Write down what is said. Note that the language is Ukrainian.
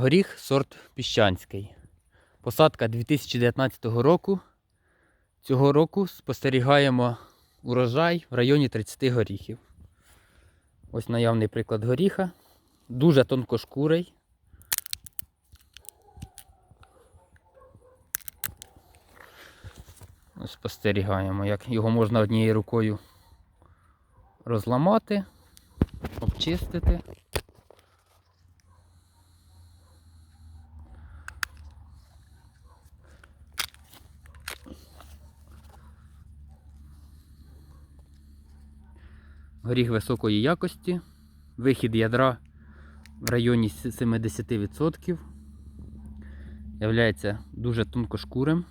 Горіх сорт піщанський. Посадка 2019 року. Цього року спостерігаємо урожай в районі 30 горіхів. Ось наявний приклад горіха. Дуже тонкошкурий. Спостерігаємо, як його можна однією рукою розламати, обчистити. Горіх високої якості, вихід ядра в районі 70%. Являється дуже тонкошкурим.